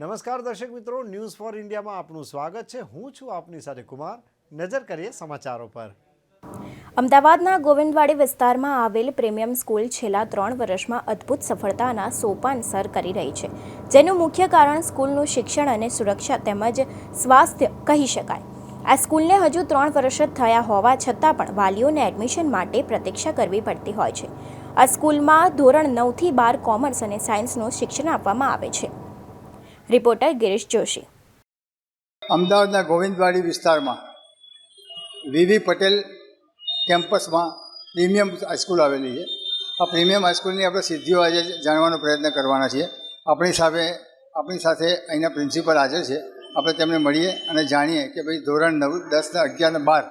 નમસ્કાર દર્શક મિત્રો ન્યૂઝ ફોર ઇન્ડિયામાં આપનું સ્વાગત છે. હું છું આપની સાથે કુમાર. નજર કરીએ સમાચારો પર. અમદાવાદના ગોવિંદવાડી વિસ્તારમાં આવેલ પ્રીમિયમ સ્કૂલ છેલ્લા ત્રણ વર્ષમાં અદ્ભુત સફળતાના સોપાન સર કરી રહી છે, જેનું મુખ્ય કારણ સ્કૂલનું શિક્ષણ અને સુરક્ષા તેમજ સ્વાસ્થ્ય કહી શકાય. આ સ્કૂલને હજુ ત્રણ વર્ષ જ થયા હોવા છતાં પણ વાલીઓને એડમિશન માટે પ્રતીક્ષા કરવી પડતી હોય છે. આ સ્કૂલમાં ધોરણ નવથી બાર કોમર્સ અને સાયન્સનું શિક્ષણ આપવામાં આવે છે. રિપોર્ટર ગિરીશ જોશી. અમદાવાદના ગોવિંદવાડી વિસ્તારમાં વીવી પટેલ કેમ્પસમાં પ્રીમિયમ હાઈસ્કૂલ આવેલી છે. આ પ્રીમિયમ હાઈસ્કૂલની આપણે સિદ્ધિઓ આજે જાણવાનો પ્રયત્ન કરવાના છીએ. આપણી સાથે આપણી સાથે અહીંના પ્રિન્સિપલ હાજર છે. આપણે તેમને મળીએ અને જાણીએ કે ભાઈ ધોરણ નવ, દસ ને અગિયાર ને બાર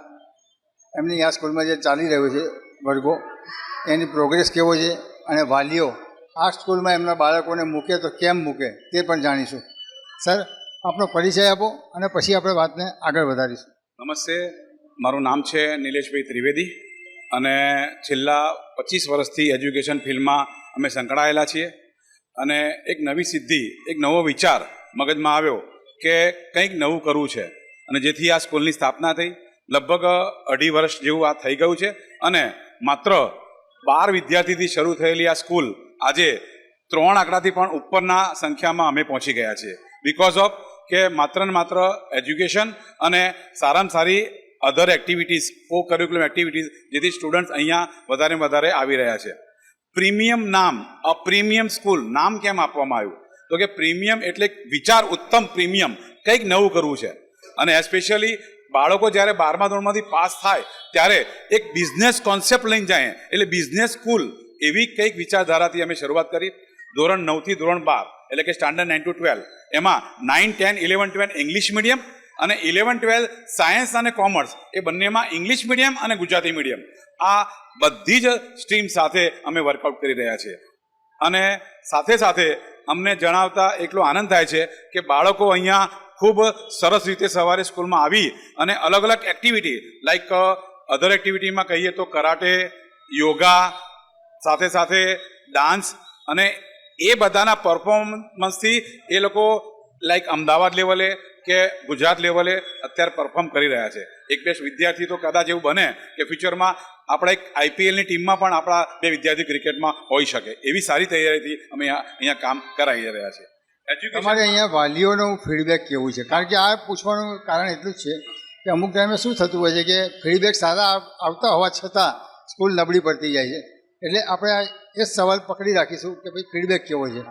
એમની આ સ્કૂલમાં જે ચાલી રહ્યું છે વર્ગો, એની પ્રોગ્રેસ કેવો છે અને વાલીઓ આ સ્કૂલમાં એમના બાળકોને મૂકે તો કેમ મૂકે તે પણ જાણીશું. સર, આપનો પરિચય આપો અને પછી આપણે વાતને આગળ વધારીશું. નમસ્તે. મારું નામ છે નિલેશભાઈ ત્રિવેદી અને છેલ્લા પચીસ વર્ષથી એજ્યુકેશન ફિલ્ડમાં અમે સંકળાયેલા છીએ. અને એક નવી સિદ્ધિ, એક નવો વિચાર મગજમાં આવ્યો કે કંઈક નવું કરવું છે. અને જેથી આ સ્કૂલની સ્થાપના થઈ. લગભગ અઢી વર્ષ જેવું આ થઈ ગયું છે. અને માત્ર બાર વિદ્યાર્થીથી શરૂ થયેલી આ સ્કૂલ આજે ત્રણ આંકડાથી પણ ઉપરના સંખ્યામાં અમે પહોંચી ગયા છીએ. બિકોઝ ઓફ કે માત્ર ને માત્ર એજ્યુકેશન અને સારામાં સારી other activities co curriculum activities જેથી સ્ટુડન્ટ્સ અહીંયા વધારે વધારે આવી રહ્યા છે. પ્રીમિયમ નામ અ પ્રીમિયમ સ્કૂલ, નામ કેમ આપવામાં આવ્યું? તો કે પ્રીમિયમ એટલે વિચાર ઉત્તમ પ્રીમિયમ, કંઈક નવું કરવું છે. અને એસ્પેશિયલી બાળકો જ્યારે બારમા ધોરણમાંથી પાસ થાય, ત્યારે એક બિઝનેસ કોન્સેપ્ટ લઈને જાય, એટલે બિઝનેસ સ્કૂલ એવી કંઈક વિચારધારાથી અમે શરૂઆત કરી. ધોરણ નવથી ધોરણ બાર, એટલે કે સ્ટાન્ડર્ડ નાઇન ટુ ટ્વેલ્વ એમાં nine ten eleven twelve English medium અને ઇલેવન ટ્વેલ્વ સાયન્સ અને કોમર્સ એ બંનેમાં ઇંગ્લિશ મીડિયમ અને ગુજરાતી મીડિયમ આ બધી જ સ્ટ્રીમ સાથે અમે વર્કઆઉટ કરી રહ્યા છીએ. અને સાથે સાથે અમને જણાવતા એટલો આનંદ થાય છે કે બાળકો અહીંયા ખૂબ સરસ રીતે સવારે સ્કૂલમાં આવી અને અલગ અલગ એક્ટિવિટી લાઈક અધર એક્ટિવિટીમાં કહીએ તો કરાટે, યોગા સાથે સાથે ડાન્સ અને એ બધાના પરફોર્મન્સથી એ લોકો લાઈક અમદાવાદ લેવલે કે ગુજરાત લેવલે અત્યારે પરફોર્મ કરી રહ્યા છે. એક બે વિદ્યાર્થી તો કદાચ એવું બને કે ફ્યુચરમાં આપણા એક આઈપીએલની ટીમમાં પણ આપણા બે વિદ્યાર્થી ક્રિકેટમાં હોઈ શકે. એવી સારી તૈયારીથી અમે અહીંયા કામ કરાવી રહ્યા છીએ તમારે અહીંયા વાલીઓનું ફીડબેક કેવું છે? કારણ કે આ પૂછવાનું કારણ એટલું જ છે કે અમુક ટાઈમે શું થતું હોય છે કે ફીડબેક સારા આવતા હોવા છતાં સ્કૂલ નબળી પડતી જાય છે. એટલે આપણે એ સવાલ પકડી રાખીશું કે ભાઈ ફીડબેક કેવો છે?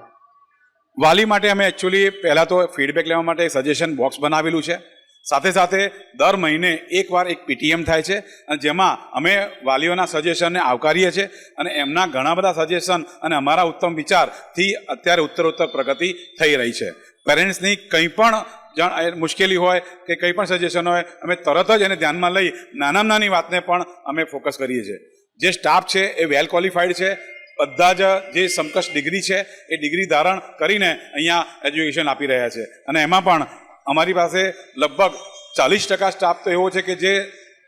વાલી માટે અમે એકચ્યુઅલી પહેલાં તો ફીડબેક લેવા માટે સજેશન બોક્સ બનાવેલું છે. સાથે સાથે દર મહિને એકવાર એક પીટીએમ થાય છે. અને જેમાં અમે વાલીઓના સજેશનને આવકારીએ છીએ. અને એમના ઘણા બધા સજેશન અને અમારા ઉત્તમ વિચારથી અત્યારે ઉત્તરોત્તર પ્રગતિ થઈ રહી છે. પેરેન્ટ્સની કંઈ પણ જાણ મુશ્કેલી હોય કે કંઈ પણ સજેશન હોય, અમે તરત જ એને ધ્યાનમાં લઈ નાનામાં નાની વાતને પણ અમે ફોકસ કરીએ છીએ. જે સ્ટાફ છે એ વેલ ક્વોલિફાઈડ છે. બધા જ જે સમકક્ષ ડિગ્રી છે, એ ડિગ્રી ધારણ કરીને અહીંયા એજ્યુકેશન આપી રહ્યા છે. અને એમાં પણ અમારી પાસે લગભગ ચાલીસ ટકા સ્ટાફ તો એવો છે કે જે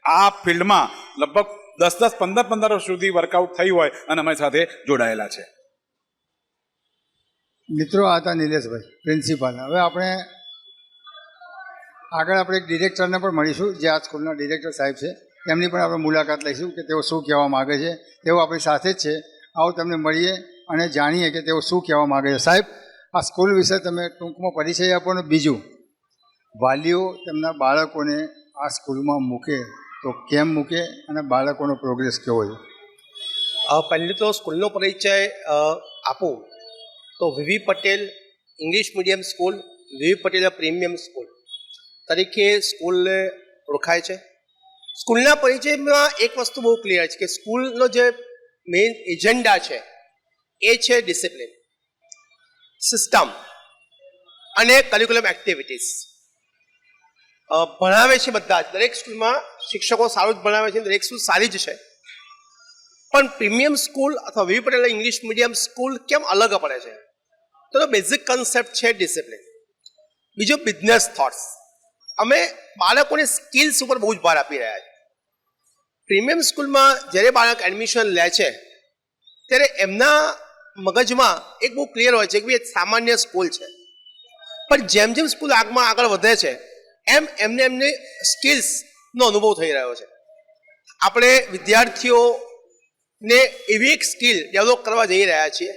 આ ફિલ્ડમાં લગભગ દસ દસ, પંદર પંદર વર્ષ સુધી વર્કઆઉટ થઈ હોય અને અમારી સાથે જોડાયેલા છે. મિત્રો, આ હતા નિલેશભાઈ પ્રિન્સિપાલ હવે આપણે આગળ આપણે એક ડિરેક્ટરને પણ મળીશું, જે આ સ્કૂલના ડિરેક્ટર સાહેબ છે. તેમની પણ આપણે મુલાકાત લઈશું કે તેઓ શું કહેવા માગે છે. તેઓ આપણી સાથે જ છે. આવો તમને મળીએ અને જાણીએ કે તેઓ શું કહેવા માગે છે. સાહેબ, આ સ્કૂલ વિશે તમે ટૂંકમાં પરિચય આપો ને બીજું. વાલીઓ તેમના બાળકોને આ સ્કૂલમાં મૂકે તો કેમ મૂકે અને બાળકોનો પ્રોગ્રેસ કેવો છે? પહેલું તો સ્કૂલનો પરિચય આપું. તો V V Patel English medium school V V Patel premium school. તરીકે સ્કૂલને ઓળખાય છે. સ્કૂલના પરિચયમાં એક વસ્તુ બહુ ક્લિયર છે કે સ્કૂલનો જે મેઇન એજન્ડા છે, એ છે ડિસિપ્લિન સિસ્ટમ અને કરિક્યુલમ એક્ટિવિટીઝ ભણાવે છે બધા જ. દરેક સ્કૂલમાં શિક્ષકો સારું જ ભણાવે છે, દરેક સ્કૂલ સારી જ છે. પણ પ્રીમિયમ સ્કૂલ અથવા V. Patel English medium school કેમ અલગ પડે છે? તો બેઝિક કન્સેપ્ટ છે ડિસિપ્લિન બીજો બિઝનેસ થોટ્સ અમે બાળકોની સ્કિલ્સ ઉપર બહુ જ ભાર આપી રહ્યા છીએ. પ્રીમિયમ સ્કૂલમાં જ્યારે બાળક એડમિશન લે છે, ત્યારે એમના મગજમાં એક બહુ ક્લિયર હોય છે કે ભાઈ સામાન્ય સ્કૂલ છે. પણ જેમ જેમ સ્કૂલ આગમાં આગળ વધે છે, એમ એમને એમને સ્કિલ્સનો અનુભવ થઈ રહ્યો છે. આપણે વિદ્યાર્થીઓને એવી એક સ્કિલ ડેવલપ કરવા જઈ રહ્યા છીએ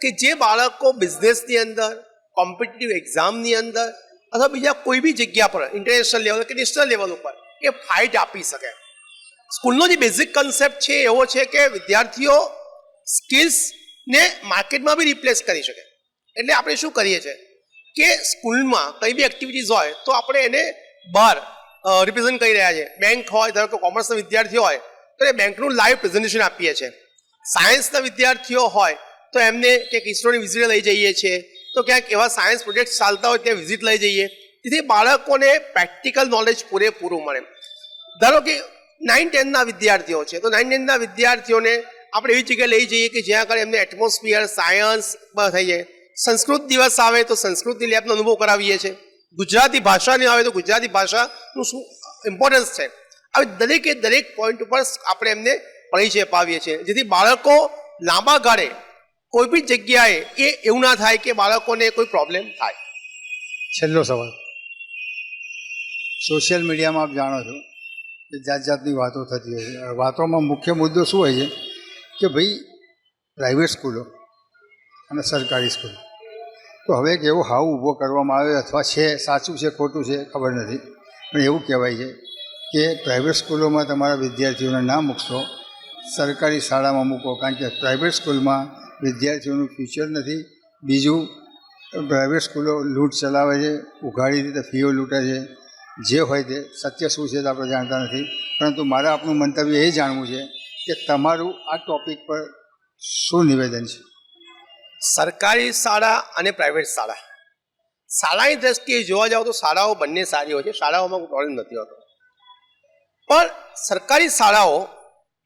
કે જે બાળકો બિઝનેસની અંદર કોમ્પિટિટિવ એક્ઝામની અંદર, અથવા બીજા કોઈ બી જગ્યા પર ઇન્ટરનેશનલ લેવલ કે નેશનલ લેવલ ઉપર એ ફાઇટ આપી શકે. સ્કૂલનો જે બેઝિક કન્સેપ્ટ છે એવો છે કે વિદ્યાર્થીઓ સ્કિલ્સને માર્કેટમાં બી રિપ્લેસ કરી શકે. એટલે આપણે શું કરીએ છીએ કે સ્કૂલમાં કઈ બી એક્ટિવિટીઝ હોય તો આપણે એને બહાર રિપ્રેઝન્ટ કરી રહ્યા છે બેંક હોય, ધારો કે કોમર્સના વિદ્યાર્થીઓ હોય, તો એ બેંકનું લાઈવ પ્રેઝન્ટેશન આપીએ છીએ. સાયન્સના વિદ્યાર્થીઓ હોય, તો એમને ક્યાંક ઇસરોની વિઝિટ લઈ જઈએ છીએ, તો ક્યાંક એવા સાયન્સ પ્રોજેક્ટ ચાલતા હોય ત્યાં વિઝિટ લઈ જઈએ. જેથી બાળકોને પ્રેક્ટિકલ નોલેજ પૂરેપૂરું મળે. ધારો કે નાઇન ટેનના વિદ્યાર્થીઓ છે. તો નાઇન ટેનના વિદ્યાર્થીઓને આપણે એવી જગ્યાએ લઈ જઈએ કે જ્યાં આગળ એમને એટમોસ્ફિયર સાયન્સ થઈ જાય. સંસ્કૃત દિવસ આવે તો સંસ્કૃતની લેબનો અનુભવ કરાવીએ છીએ. ગુજરાતી ભાષાની આવે તો ગુજરાતી ભાષાનું શું ઇમ્પોર્ટન્સ છે? આવી દરેકે દરેક પોઈન્ટ ઉપર આપણે એમને પરિચય અપાવીએ છીએ. જેથી બાળકો લાંબા ગાળે કોઈ બી જગ્યાએ એ એવું ના થાય કે બાળકોને કોઈ પ્રોબ્લેમ થાય. છેલ્લો સવાલ. સોશિયલ મીડિયામાં આપ જાણો છો કે જાત જાતની વાતો થતી હોય છે. વાતોમાં મુખ્ય મુદ્દો શું હોય છે? કે ભાઈ પ્રાઇવેટ સ્કૂલો અને સરકારી સ્કૂલો તો હવે એક એવો હાવ ઊભો કરવામાં આવ્યો અથવા છે, સાચું છે, ખોટું છે, ખબર નથી. પણ એવું કહેવાય છે કે પ્રાઇવેટ સ્કૂલોમાં તમારા વિદ્યાર્થીઓને ના મૂકશો, સરકારી શાળામાં મૂકો. કારણ કે પ્રાઇવેટ સ્કૂલમાં વિદ્યાર્થીઓનું ફ્યુચર નથી. બીજું પ્રાઇવેટ સ્કૂલો લૂંટ ચલાવે છે, ઉઘાડી રીતે ફીઓ લૂંટે છે. જે હોય તે સત્ય, શું છે તે આપણે જાણતા નથી. પરંતુ મારે આપનું મંતવ્ય એ જાણવું છે કે તમારું આ ટોપિક પર શું નિવેદન છે? સરકારી શાળા અને પ્રાઇવેટ શાળા. શાળાની દ્રષ્ટિએ જોવા જાઓ તો શાળાઓ બંને સારી હોય છે. શાળાઓમાં કોઈ પ્રોબ્લેમ નથી હોતો. પણ સરકારી શાળાઓ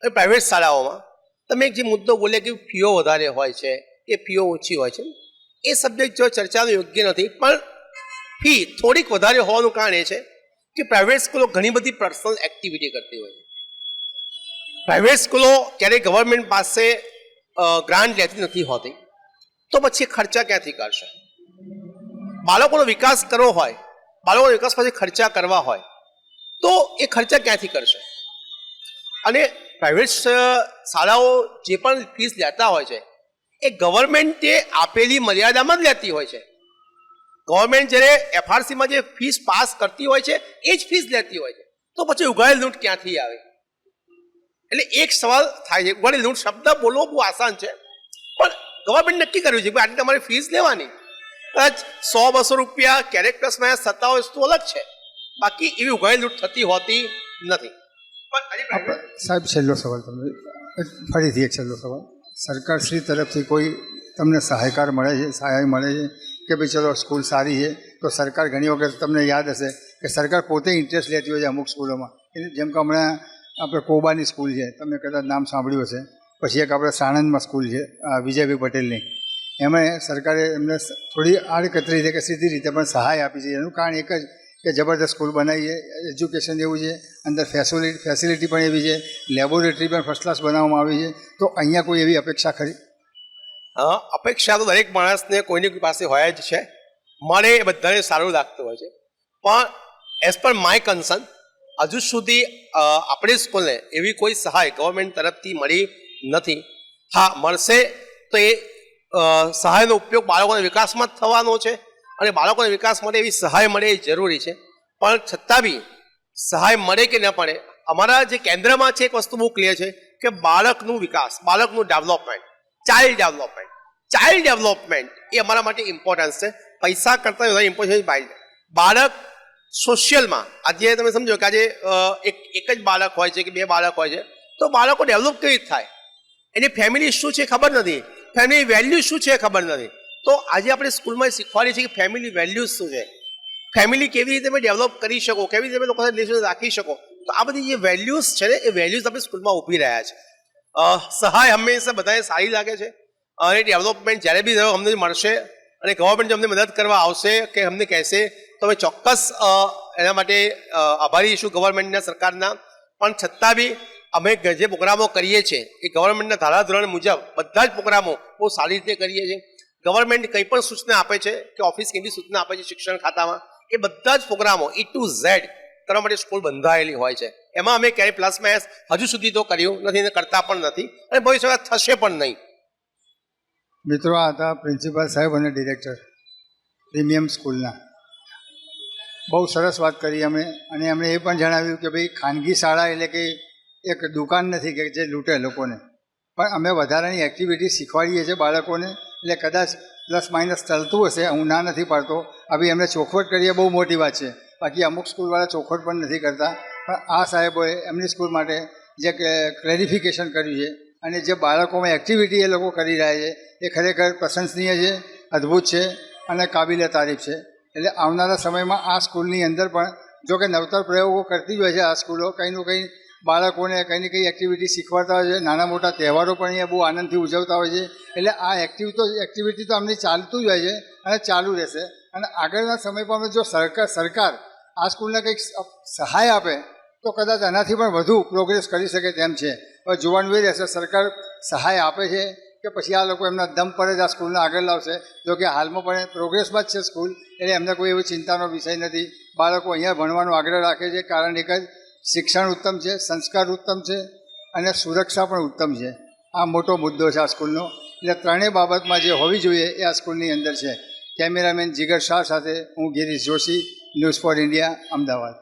અને પ્રાઇવેટ શાળાઓમાં તમે જે મુદ્દો બોલે કે ફીઓ વધારે હોય છે કે ફીઓ ઓછી હોય છે, એ સબ્જેક્ટ જો ચર્ચાનો યોગ્ય નથી, પણ ફી થોડીક વધારે હોવાનું કારણ એ છે કે પ્રાઇવેટ સ્કૂલો ઘણી બધી પર્સનલ એક્ટિવિટી કરતી હોય છે. પ્રાઇવેટ સ્કૂલો ક્યારેય ગવર્મેન્ટ પાસે ગ્રાન્ટ લેતી નથી હોતી, તો પછી ખર્ચા ક્યાંથી કરશે? બાળકોનો વિકાસ કરવો હોય, બાળકોનો વિકાસ પછી ખર્ચા કરવા હોય, તો એ ખર્ચા ક્યાંથી કરશે? અને પ્રાઇવેટ શાળાઓ જે પણ ફીસ લેતા હોય છે, એ ગવર્મેન્ટે આપેલી મર્યાદામાં જ લેતી હોય છે. ગવર્મેન્ટ જ્યારે એફઆરસીમાં જે ફીસ પાસ કરતી હોય છે એ જ ફીસ લેતી હોય છે. તો પછી ઉઘાડેલ લૂંટ ક્યાંથી આવે? એટલે એક સવાલ થાય છે ઉઘાડેલ લૂંટ શબ્દ બોલવો બહુ આસાન છે પણ ગવર્મેન્ટ નક્કી કર્યું છે કે આટલી તમારી ફીસ લેવાની. કદાચ સો બસો રૂપિયા ક્યારેક પ્લસ માઇનસ થતા હોય તો અલગ છે બાકી એવી ઉઘાડી લૂંટ થતી હોતી નથી. સાહેબ છેલ્લો સવાલ તમને ફરીથી એક છેલ્લો સવાલ. સરકારશ્રી તરફથી કોઈ તમને સહાયકાર મળે છે સહાય મળે છે? કે ભાઈ ચલો સ્કૂલ સારી છે, તો સરકાર ઘણી વખત તમને યાદ હશે કે સરકાર પોતે ઇન્ટરેસ્ટ લેતી હોય છે અમુક સ્કૂલોમાં. એટલે જેમ કે હમણાં આપણે કોબાની સ્કૂલ છે, તમે કદાચ નામ સાંભળ્યું હશે. પછી એક આપણે સાણંદમાં સ્કૂલ છે વિજયભાઈ પટેલની. એમાં સરકારે એમને થોડી આડકતરી રીતે કે સીધી રીતે પણ સહાય આપી છે. એનું કારણ એક જ કે જબરદસ્ત સ્કૂલ બનાવી છે, એજ્યુકેશન એવું છે, અંદર ફેસિલિટી ફેસિલિટી પણ એવી છે, લેબોરેટરી પણ ફર્સ્ટ ક્લાસ બનાવવામાં આવી છે. તો અહીંયા કોઈ એવી અપેક્ષા ખરી? અપેક્ષા તો દરેક માણસને કોઈની કોઈ પાસે હોય જ છે. મળે એ બધાને સારું લાગતું હોય છે. પણ એઝ પર માય કન્સર્ન હજુ સુધી આપણી સ્કૂલને એવી કોઈ સહાય ગવર્મેન્ટ તરફથી મળી નથી. હા, મળશે તો એ સહાયનો ઉપયોગ બાળકોના વિકાસમાં જ થવાનો છે અને બાળકોના વિકાસ માટે એવી સહાય મળે એ જરૂરી છે. પણ છતાં બી, સહાય મળે કે ન પડે અમારા જે કેન્દ્રમાં છે એક વસ્તુ બહુ ક્લિયર છે કે બાળકનું વિકાસ, બાળકનું development child development child development એ અમારા માટે ઇમ્પોર્ટન્સ છે. પૈસા કરતાં વધારે ઇમ્પોર્ટન્સ બાઇલ્ડ બાળક. સોશિયલમાં આજે તમે સમજો કે આજે એક એક જ બાળક હોય છે કે બે બાળક હોય છે, તો બાળકો ડેવલપ કેવી રીતે થાય? એની ફેમિલી શું છે ખબર નથી. ફેમિલી વેલ્યુ શું છે ખબર નથી. તો આજે આપણે સ્કૂલમાં શીખવાડીએ છીએ કે ફેમિલી વેલ્યુ શું છે. ફેમિલી કેવી રીતે તમે ડેવલપ કરી શકો, કેવી રીતે તમે લોકો રાખી શકો. તો આ બધી જે વેલ્યુઝ છે ને, એ વેલ્યુઝ આપણે સ્કૂલમાં ઊભી રહ્યા છે. સહાય હંમેશા બધાને સારી લાગે છે. અને ડેવલપમેન્ટ જ્યારે બી અમને મળશે અને ગવર્મેન્ટ અમને મદદ કરવા આવશે કે અમને કહેશે, તો અમે ચોક્કસ એના માટે આભારી છું ગવર્મેન્ટના સરકારના. પણ છતાં બી અમે જે પ્રોગ્રામો કરીએ છીએ, એ ગવર્મેન્ટના ધારાધોરણ મુજબ બધા જ પ્રોગ્રામો બહુ સારી રીતે કરીએ છીએ. ગવર્મેન્ટ કંઈ પણ સૂચના આપે છે કે ઓફિસ કેવી સૂચના આપે છે શિક્ષણ ખાતામાં, એ બધા જ પ્રોગ્રામો ઈ ટુ ઝેડ કરવા માટે સ્કૂલ બંધાયેલી હોય છે. એમાં અમે ક્યારેય પ્લસ માઇનસ હજુ સુધી તો કર્યું નથી અને કરતા પણ નથી અને ભવિષ્યમાં થશે પણ નહીં. મિત્રો હતા પ્રિન્સિપાલ સાહેબ અને ડિરેક્ટર પ્રીમિયમ સ્કૂલના. બહુ સરસ વાત કરી અમે અને એમણે એ પણ જણાવ્યું કે ભાઈ, ખાનગી શાળા એટલે કે એક દુકાન નથી કે જે લૂંટે લોકોને. પણ અમે વધારાની એક્ટિવિટી શીખવાડીએ છીએ બાળકોને. એટલે કદાચ પ્લસ માઇનસ ચાલતું હશે, હું ના નથી પાડતો. આવી એમને ચોખવટ કરીએ, બહુ મોટી વાત છે. બાકી અમુક સ્કૂલવાળા ચોખવટ પણ નથી કરતા. આ સાહેબોએ એમની સ્કૂલ માટે જે ક્લેરિફિકેશન કર્યું છે અને જે બાળકોમાં એક્ટિવિટી એ લોકો કરી રહ્યા છે, એ ખરેખર પ્રશંસનીય છે, અદ્ભુત છે અને કાબિલે તારીફ છે. એટલે આવનારા સમયમાં આ સ્કૂલની અંદર પણ જો કે નવતર પ્રયોગો કરતી જ હોય છે આ સ્કૂલો કંઈનું કંઈ બાળકોને કંઈ ને કંઈ એક્ટિવિટી શીખવાડતા હોય છે, નાના મોટા તહેવારો પણ અહીંયા બહુ આનંદથી ઉજવતા હોય છે. એટલે આ એક્ટિવ તો એક્ટિવિટી તો અમને ચાલતું જ હોય છે અને ચાલુ રહેશે. અને આગળના સમયમાં જો સરકાર સરકાર આ સ્કૂલને કંઈક સહાય આપે તો કદાચ આનાથી પણ વધુ પ્રોગ્રેસ કરી શકે તેમ છે. હવે જોવાનું એ રહેશે સરકાર સહાય આપે છે કે પછી આ લોકો એમના દમ પર જ આ સ્કૂલને આગળ લાવશે? જો કે હાલમાં પણ પ્રોગ્રેસમાં જ છે સ્કૂલ એટલે એમને કોઈ એવી ચિંતાનો વિષય નથી. બાળકો અહીંયા ભણવાનો આગ્રહ રાખે છે, કારણ એક જ શિક્ષણ ઉત્તમ છે, સંસ્કાર ઉત્તમ છે અને સુરક્ષા પણ ઉત્તમ છે. આ મોટો મુદ્દો છે આ સ્કૂલનો એટલે ત્રણેય બાબતમાં જે હોવી જોઈએ એ આ સ્કૂલની અંદર છે. કેમેરામેન જીગર શાહ સાથે હું Girish Joshi, news for India, Ahmedabad.